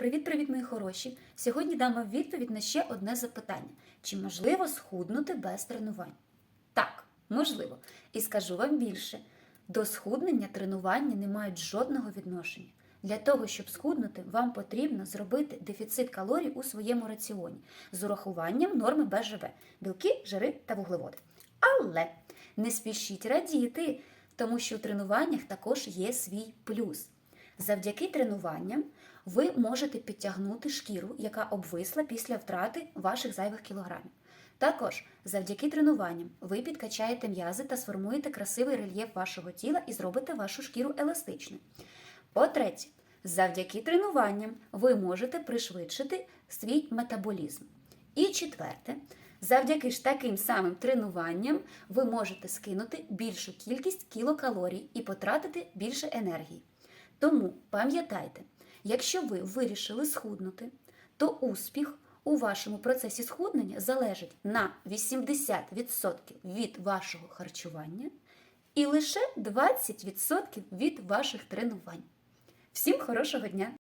Привіт-привіт, мої хороші! Сьогодні дам вам відповідь на ще одне запитання: чи можливо схуднути без тренувань? Так, можливо. І скажу вам більше: до схуднення тренування не мають жодного відношення. Для того, щоб схуднути, вам потрібно зробити дефіцит калорій у своєму раціоні з урахуванням норми БЖВ – білки, жири та вуглеводи. Але не спішіть радіти, тому що у тренуваннях також є свій плюс. Завдяки тренуванням ви можете підтягнути шкіру, яка обвисла після втрати ваших зайвих кілограмів. Також завдяки тренуванням ви підкачаєте м'язи та сформуєте красивий рельєф вашого тіла і зробите вашу шкіру еластичною. По-третє, завдяки тренуванням ви можете пришвидшити свій метаболізм. І четверте, завдяки ж таким самим тренуванням ви можете скинути більшу кількість кілокалорій і потратити більше енергії. Тому пам'ятайте, якщо ви вирішили схуднути, то успіх у вашому процесі схуднення залежить на 80% від вашого харчування і лише 20% від ваших тренувань. Всім хорошого дня!